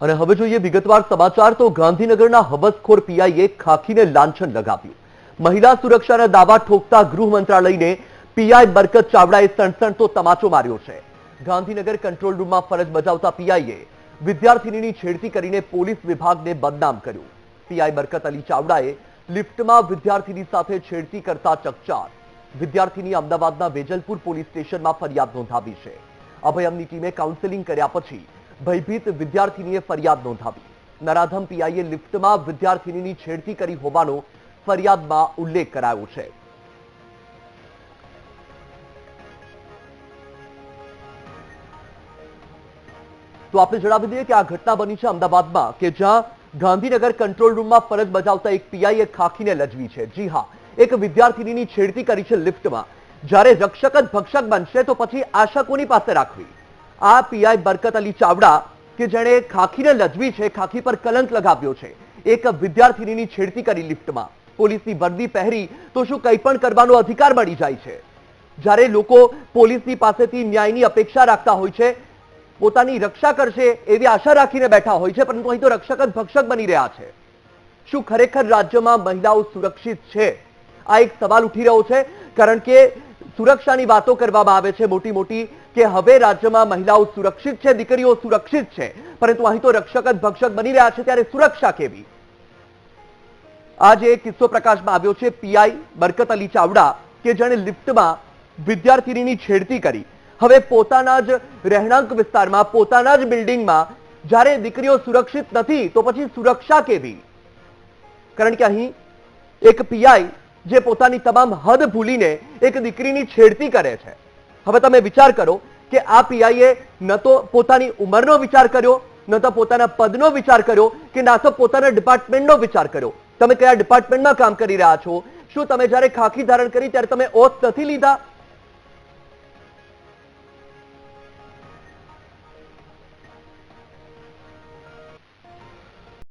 અને હવે જોઈએ, વિગતવાર સમાચાર તો ગાંધીનગરના હબસખોર પીઆઈએ ખાખીને લાંછન લગાવ્યું. મહિલા સુરક્ષાના દાવા ઠોકતા ગૃહ મંત્રાલયને પીઆઈ બરકત ચાવડાએ સણસણતો તમાચો માર્યો છે. ગાંધીનગર કંટ્રોલ રૂમમાં ફરજ બજાવતા પીઆઈએ વિદ્યાર્થીનીની છેડતી કરીને પોલીસ વિભાગને બદનામ કર્યું. પીઆઈ બરકત અલી ચાવડાએ લિફ્ટમાં વિદ્યાર્થીની સાથે છેડતી કરતા ચકચાર. વિદ્યાર્થીની અમદાવાદના વેજલપુર પોલીસ સ્ટેશનમાં ફરિયાદ નોંધાવી છે. અભયમની ટીમે કાઉન્સેલિંગ કર્યા પછી ભયભીત વિદ્યાર્થીનીએ ફરિયાદ નોંધાવી. નરાધમ પીઆઈએ લિફ્ટમાં વિદ્યાર્થીનીની છેડતી કરી હોવાનો ફરિયાદમાં ઉલ્લેખ કરાયો છે. તો આપણે જણાવી દઈએ કે આ ઘટના બની છે અમદાવાદમાં, કે જ્યાં ગાંધીનગર કંટ્રોલ રૂમમાં ફરજ બજાવતા એક પીઆઈએ ખાખીને લજવી છે. જી હા, એક વિદ્યાર્થીની છેડતી કરી છે લિફ્ટમાં. જ્યારે રક્ષક જ ભક્ષક બનશે તો પછી આશા કોની પાસે રાખવી? આ પીઆઈ બરકત અલી ચાવડા, કે જેણે ખાખીને લજવી છે, ખાખી પર કલંક લગાવ્યો છે, એક વિદ્યાર્થીનીની છેડતી કરી લિફ્ટમાં. પોલીસની વર્દી પહેરી તો શું કંઈ પણ કરવાનો અધિકાર મળી જાય છે? જ્યારે લોકો પોલીસની પાસેથી ન્યાયની અપેક્ષા રાખતા હોય છે, પોતાની રક્ષા કરશે એવી આશા રાખીને બેઠા હોય છે, પરંતુ અહીં તો રક્ષક જ ભક્ષક બની રહ્યા છે. શું ખરેખર રાજ્યમાં મહિલાઓ સુરક્ષિત છે? આ એક સવાલ ઉઠી રહ્યો છે, કારણ કે સુરક્ષાની વાતો કરવામાં આવે છે મોટી મોટી કે હવે રાજ્યમાં મહિલાઓ સુરક્ષિત છે, દીકરીઓ સુરક્ષિત છે. પરંતુ અહીં તો રક્ષક જ ભક્ષક બની રહ્યા છે, ત્યારે સુરક્ષા કેવી? આજે એક કિસ્સો પ્રકાશમાં આવ્યો છે, પીઆઈ બરકત અલી ચાવડા કે જેણે લિફ્ટમાં વિદ્યાર્થીની છેડતી કરી. હવે પોતાના જ રહેણાંક વિસ્તારમાં, પોતાના જ બિલ્ડિંગમાં, જ્યારે દીકરીઓ સુરક્ષિત નથી, તો પછી સુરક્ષા કેવી? કારણ કે અહીં એક પીઆઈ જે પોતાની તમામ હદ ભૂલીને એક દીકરીની છેડતી કરે છે. હવે તમે વિચાર કરો કે આ પીઆઈએ ન તો પોતાની ઉંમરનો વિચાર કર્યો, ન તો પોતાના પદનો વિચાર કર્યો, કે ના તો પોતાના ડિપાર્ટમેન્ટનો વિચાર કર્યો. તમે કયા ડિપાર્ટમેન્ટમાં કામ કરી રહ્યા છો? શું તમે જ્યારે ખાખી ધારણ કરી ત્યારે તમે ઓથ નથી લીધા?